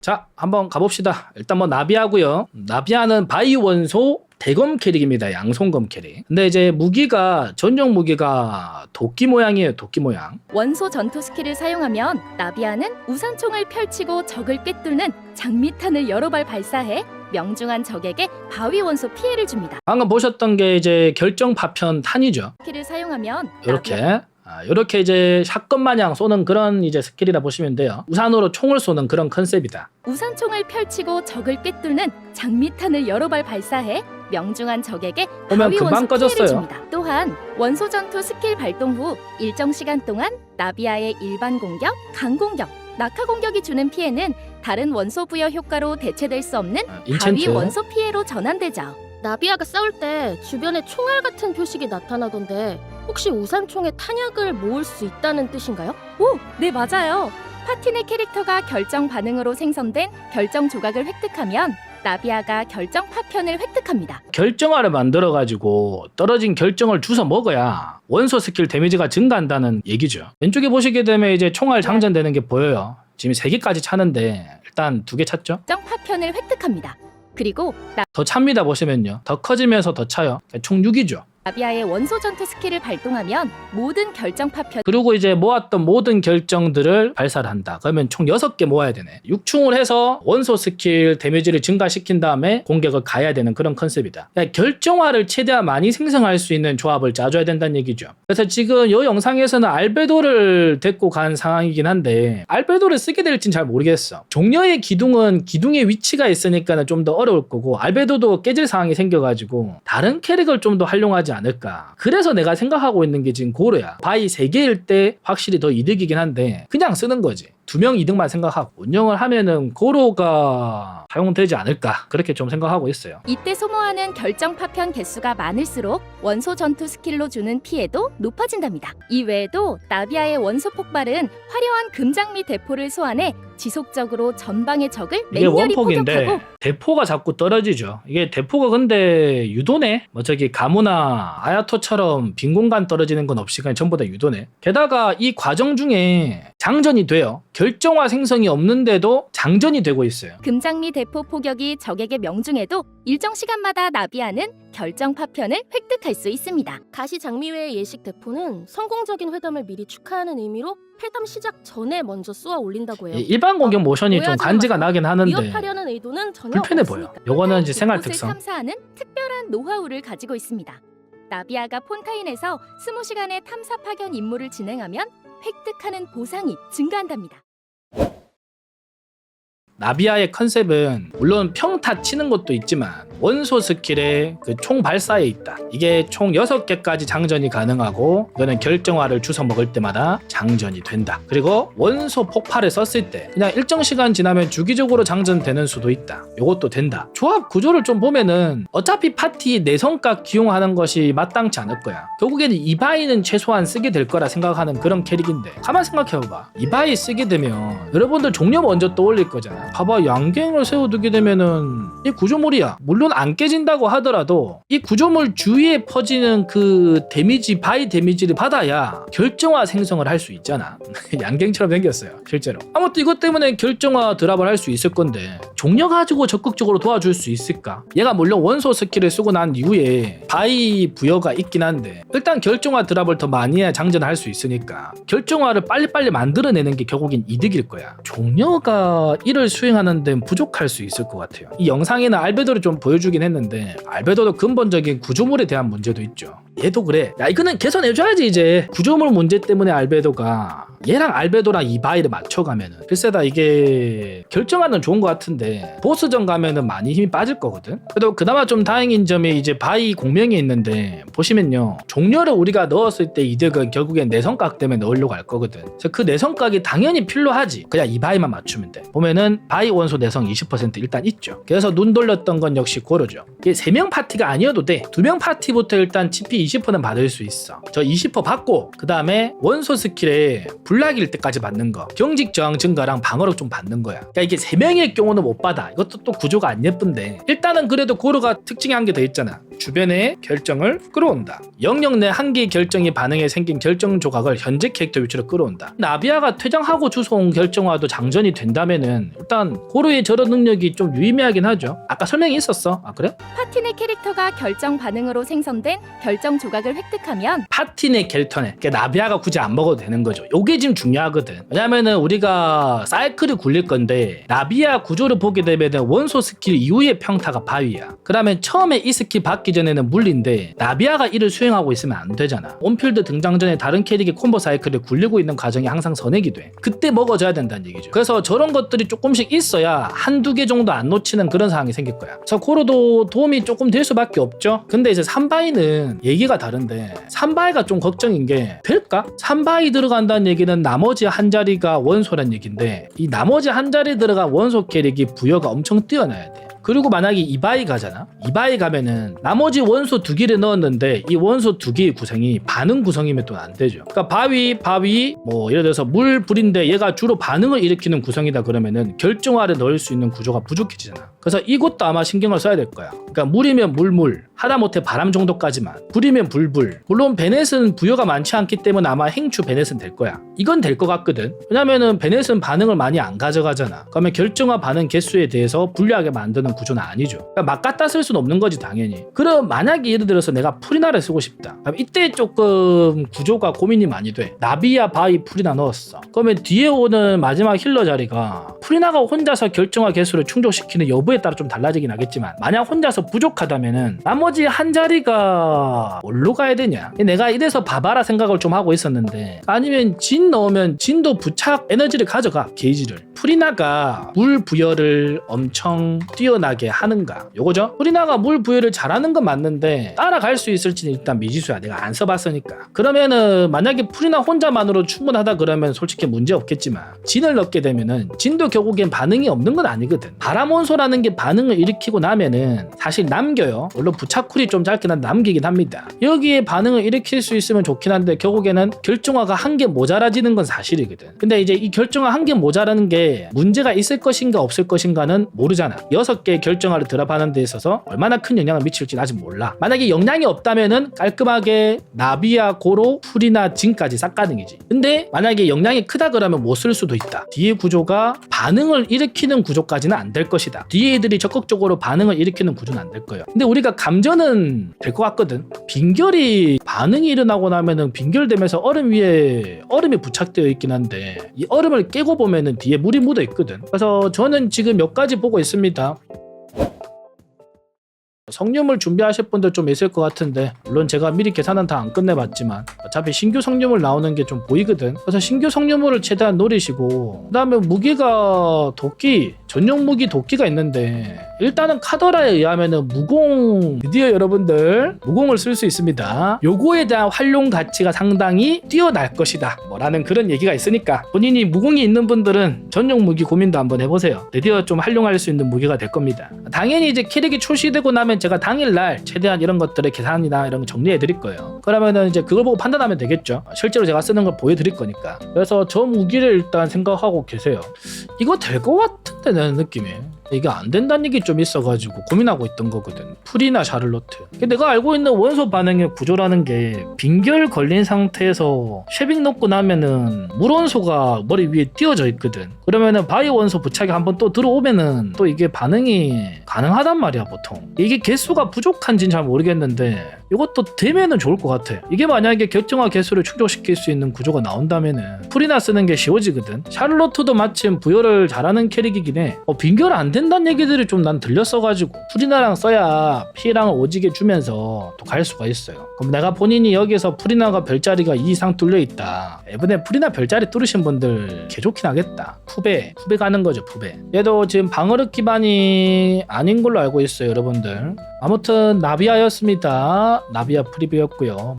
자, 한번 가봅시다. 일단 뭐 나비하고요. 나비아는 바이 원소 대검 캐릭입니다. 양손검 캐릭. 근데 이제 무기가 전용 무기가 도끼 모양이에요. 도끼 모양. 원소 전투 스킬을 사용하면 나비아는 우산총을 펼치고 적을 꿰뚫는 장미탄을 여러 발 발사해 명중한 적에게 바위 원소 피해를 줍니다. 방금 보셨던 게 이제 결정 파편 탄이죠. 스킬을 사용하면 이렇게 아- 아, 이렇게 이제 샷건 마냥 쏘는 그런 이제 스킬이라 보시면 돼요. 우산으로 총을 쏘는 그런 컨셉이다. 우산총을 펼치고 적을 꿰뚫는 장미탄을 여러 발 발사해 명중한 적에게 보면 바위 금방 원소 꺼졌어요. 피해를 줍니다. 또한 원소 전투 스킬 발동 후 일정 시간 동안 나비아의 일반 공격, 강 공격, 낙하 공격이 주는 피해는 다른 원소 부여 효과로 대체될 수 없는 아, 바위 인챈트. 원소 피해로 전환되죠. 나비아가 싸울 때 주변에 총알 같은 표식이 나타나던데 혹시 우산총에 탄약을 모을 수 있다는 뜻인가요? 오, 네 맞아요. 파티 내 캐릭터가 결정 반응으로 생성된 결정 조각을 획득하면 나비아가 결정 파편을 획득합니다. 결정화를 만들어 가지고 떨어진 결정을 주워 먹어야 원소 스킬 데미지가 증가한다는 얘기죠. 왼쪽에 보시게 되면 이제 총알 장전되는 게 보여요. 지금 세 개까지 차는데 일단 두개 찼죠. 결정 파편을 획득합니다. 그리고 더 찹니다 보시면요. 더 커지면서 더 차요. 총 6이죠. 나비아의 원소 전투 스킬을 발동하면 모든 결정 파편 그리고 이제 모았던 모든 결정들을 발사를 한다. 그러면 총 6개 모아야 되네. 6충을 해서 원소 스킬 데미지를 증가시킨 다음에 공격을 가야 되는 그런 컨셉이다. 그러니까 결정화를 최대한 많이 생성할 수 있는 조합을 짜줘야 된다는 얘기죠. 그래서 지금 이 영상에서는 알베도를 데리고 간 상황이긴 한데 알베도를 쓰게 될진 잘 모르겠어. 종려의 기둥은 기둥의 위치가 있으니까 좀 더 어려울 거고 알베도도 깨질 상황이 생겨가지고 다른 캐릭을 좀 더 활용하지 않을까. 그래서 내가 생각하고 있는 게 지금 고르야. 바이 3개일 때 확실히 더 이득이긴 한데 그냥 쓰는 거지. 두 명 이득만 생각하고 운영을 하면은 고로가 사용되지 않을까 그렇게 좀 생각하고 있어요. 이때 소모하는 결정 파편 개수가 많을수록 원소 전투 스킬로 주는 피해도 높아진답니다. 이 외에도 나비아의 원소 폭발은 화려한 금장미 대포를 소환해 지속적으로 전방의 적을 이게 맹렬히 원폭인데 포격하고 대포가 자꾸 떨어지죠. 이게 대포가 근데 유도네. 뭐 저기 가무나 아야토처럼 빈 공간 떨어지는 건 없이 그냥 전부 다 유도네. 게다가 이 과정 중에 장전이 돼요. 결정화 생성이 없는데도 장전이 되고 있어요. 금장미 대포 포격이 적에게 명중해도 일정 시간마다 나비아는 결정 파편을 획득할 수 있습니다. 가시 장미회의 예식 대포는 성공적인 회담을 미리 축하하는 의미로 회담 시작 전에 먼저 쏘아 올린다고 해요. 이 일반 공격 모션이 좀 오해하지 간지가 마세요. 나긴 하는데 위협하려는 의도는 전혀 불편해 보여. 없으니까. 요거는 이제 생활 곳을 특성. 탐사하는 특별한 노하우를 가지고 있습니다. 나비아가 폰타인에서 20시간의 탐사 파견 임무를 진행하면 획득하는 보상이 증가한답니다. 나비아의 컨셉은 물론 평타 치는 것도 있지만 원소 스킬의 그 총 발사에 있다. 이게 총 6개까지 장전이 가능하고 이거는 결정화를 주워 먹을 때마다 장전이 된다. 그리고 원소 폭발을 썼을 때 그냥 일정 시간 지나면 주기적으로 장전되는 수도 있다. 이것도 된다. 조합 구조를 좀 보면은 어차피 파티 내성각 기용하는 것이 마땅치 않을 거야. 결국에는 이바이는 최소한 쓰게 될 거라 생각하는 그런 캐릭인데 가만 생각해봐봐. 이바이 쓰게 되면 여러분들 종료 먼저 떠올릴 거잖아. 봐봐 양갱을 세워두게 되면은 이 구조물이야. 물론 안 깨진다고 하더라도 이 구조물 주위에 퍼지는 그 데미지 바이 데미지를 받아야 결정화 생성을 할 수 있잖아. 양갱처럼 생겼어요. 실제로. 아무튼 이것 때문에 결정화 드랍을 할 수 있을 건데 종려 가지고 적극적으로 도와줄 수 있을까? 얘가 물론 원소 스킬을 쓰고 난 이후에 바이 부여가 있긴 한데 일단 결정화 드랍을 더 많이 해야 장전할 수 있으니까 결정화를 빨리빨리 만들어내는 게 결국엔 이득일 거야. 종려가 이를 수 행하는 데는 부족할 수 있을 것 같아요. 이 영상에는 알베도를 좀 보여주긴 했는데 알베도도 근본적인 구조물에 대한 문제도 있죠. 얘도 그래. 야 이거는 개선해줘야지 이제 구조물 문제 때문에 알베도가 얘랑 알베도랑 이바이를 맞춰가면은 글쎄다 이게 결정하는 좋은 것 같은데 보스전 가면은 많이 힘이 빠질 거거든. 그래도 그나마 좀 다행인 점이 이제 바이 공명이 있는데 보시면요 종료를 우리가 넣었을 때 이득은 결국엔 내성각 때문에 넣으려고 할 거거든. 그래서 그 내성각이 당연히 필요하지. 그냥 이 바이만 맞추면 돼. 보면은 바이 원소 내성 20% 일단 있죠. 그래서 눈 돌렸던 건 역시 고르죠. 이게 3명 파티가 아니어도 돼. 2명 파티부터 일단 GP 20%는 받을 수 있어. 저 20% 받고 그 다음에 원소 스킬에 불락일 때까지 받는 거. 경직 저항 증가랑 방어력 좀 받는 거야. 그러니까 이게 3명일 경우는 못 받아. 이것도 또 구조가 안 예쁜데 일단은 그래도 고르가 특징이 한개더 있잖아. 주변의 결정을 끌어온다. 영역 내한 개의 결정이 반응에 생긴 결정 조각을 현재 캐릭터 위치로 끌어온다. 나비아가 퇴장하고 주소온 결정화도 장전이 된다면은 일단 고르의 저런 능력이 좀 유의미하긴 하죠. 아까 설명이 있었어. 아 그래? 파티 내 캐릭터가 결정 반응으로 생성된 결정 조각을 획득하면 파티 내 갤턴에 그러니까 나비아가 굳이 안 먹어도 되는 거죠. 요게 지금 중요하거든. 왜냐면은 우리가 사이클이 굴릴 건데 나비아 구조를 보게 되면은 원소 스킬 이후의 평타가 바위야. 그러면 처음에 이 스킬 받기 전에는 물리인데 나비아가 이를 수행하고 있으면 안 되잖아. 온필드 등장 전에 다른 캐릭의 콤보 사이클을 굴리고 있는 과정이 항상 선액이 돼. 그때 먹어줘야 된다는 얘기죠. 그래서 저런 것들이 조금씩 있어야 한두 개 정도 안 놓치는 그런 상황이 생길 거야. 그래서 코로도 도움이 조금 될 수밖에 없죠. 근데 이제 삼바이는 얘기가 다른데 삼바이가 좀 걱정인 게 될까? 삼바이 들어간다는 얘기는 나머지 한 자리가 원소란 얘기인데 이 나머지 한 자리 들어간 원소 캐릭이 부여가 엄청 뛰어나야 돼. 그리고 만약에 이바이 가잖아. 이바이 가면은 나머지 원소 두 개를 넣었는데 이 원소 두 개의 구성이 반응 구성이면 또 안 되죠. 그러니까 바위, 바위, 뭐 예를 들어서 물, 불인데 얘가 주로 반응을 일으키는 구성이다 그러면은 결정화를 넣을 수 있는 구조가 부족해지잖아. 그래서 이것도 아마 신경을 써야 될 거야. 그러니까 물이면 물, 물, 하다못해 바람 정도까지만. 불이면 불, 불. 물론 베넷은 부여가 많지 않기 때문에 아마 행추 베넷은 될 거야. 이건 될 것 같거든. 왜냐면은 베넷은 반응을 많이 안 가져가잖아. 그러면 결정화 반응 개수에 대해서 불리하게 만드는 구조는 아니죠. 그러니까 막 갖다 쓸 수는 없는 거지 당연히. 그럼 만약에 예를 들어서 내가 프리나를 쓰고 싶다. 그럼 이때 조금 구조가 고민이 많이 돼. 나비야 바이 프리나 넣었어. 그러면 뒤에 오는 마지막 힐러 자리가 프리나가 혼자서 결정화 개수를 충족시키는 여부에 따라 좀 달라지긴 하겠지만 만약 혼자서 부족하다면은 나머지 한 자리가 뭘로 가야 되냐? 내가 이래서 바바라 생각을 좀 하고 있었는데 아니면 진 넣으면 진도 부착 에너지를 가져가 게이지를 프리나가 물 부여를 엄청 뛰어 나게 하는가. 요거죠? 프리나가 물 부여를 잘하는 건 맞는데 따라갈 수 있을지는 일단 미지수야. 내가 안 써봤으니까. 그러면은 만약에 프리나 혼자만으로 충분하다 그러면 솔직히 문제 없겠지만 진을 넣게 되면은 진도 결국엔 반응이 없는 건 아니거든. 바람원소라는 게 반응을 일으키고 나면은 사실 남겨요. 물론 부착쿨이 좀 짧긴 한데 남기긴 합니다. 여기에 반응을 일으킬 수 있으면 좋긴 한데 결국에는 결정화가 한 개 모자라지는 건 사실이거든. 근데 이제 이 결정화 한 개 모자라는 게 문제가 있을 것인가 없을 것인가는 모르잖아. 여 섯개 결정화를 드랍하는 데 있어서 얼마나 큰 영향을 미칠지 는 아직 몰라. 만약에 영향이 없다면은 깔끔하게 나비야 고로 풀이나 진까지 싹 가능이지. 근데 만약에 영향이 크다 그러면 못 쓸 수도 있다. 뒤에 구조가 반응을 일으키는 구조까지는 안 될 것이다. 뒤에 애들이 적극적으로 반응을 일으키는 구조는 안 될 거예요. 근데 우리가 감전은 될 것 같거든. 빈결이 반응이 일어나고 나면은 빈결되면서 얼음 위에 얼음이 부착되어 있긴 한데 이 얼음을 깨고 보면은 뒤에 물이 묻어 있거든. 그래서 저는 지금 몇 가지 보고 있습니다 성유물 준비하실 분들 좀 있을 것 같은데 물론 제가 미리 계산은 다 안 끝내봤지만 어차피 신규 성유물 나오는 게 좀 보이거든. 그래서 신규 성유물을 최대한 노리시고 그 다음에 무기가 도끼 전용 무기 도끼가 있는데 일단은 카더라에 의하면은 무공 드디어 여러분들 무공을 쓸 수 있습니다. 요거에 대한 활용 가치가 상당히 뛰어날 것이다. 뭐라는 그런 얘기가 있으니까 본인이 무공이 있는 분들은 전용 무기 고민도 한번 해보세요. 드디어 좀 활용할 수 있는 무기가 될 겁니다. 당연히 이제 캐릭이 출시되고 나면 제가 당일날 최대한 이런 것들의 계산이나 이런 거 정리해 드릴 거예요. 그러면은 이제 그걸 보고 판단하면 되겠죠. 실제로 제가 쓰는 걸 보여드릴 거니까. 그래서 저 무기를 일단 생각하고 계세요. 이거 될 것 같은 데내 느낌이 이게 안 된다는 얘기 좀 있어가지고 고민하고 있던 거거든. 풀이나 샤를로트. 내가 알고 있는 원소 반응의 구조라는 게 빈결 걸린 상태에서 쉐빙 넣고 나면은 물원소가 머리 위에 띄어져 있거든. 그러면은 바이 원소 부착이 한번 또 들어오면은 또 이게 반응이 가능하단 말이야 보통. 이게 개수가 부족한지는 잘 모르겠는데 이것도 되면은 좋을 것 같아. 이게 만약에 결정화 개수를 충족시킬 수 있는 구조가 나온다면은 풀이나 쓰는 게 쉬워지거든. 샤를로트도 마침 부여를 잘하는 캐릭이긴 해. 어, 빈결 안 된 다는 얘기들이 좀 난 들렸어가지고 풀이나랑 써야 피해량을 오지게 주면서 또 갈 수가 있어요. 그럼 내가 본인이 여기서 풀이나가 별자리가 2 이상 뚫려 있다. 이번에 풀이나 별자리 뚫으신 분들 개 좋긴 하겠다. 푸베 푸베 가는 거죠 푸베 얘도 지금 방어력 기반이 아닌 걸로 알고 있어요 여러분들. 아무튼 나비아였습니다. 나비아 프리뷰였고요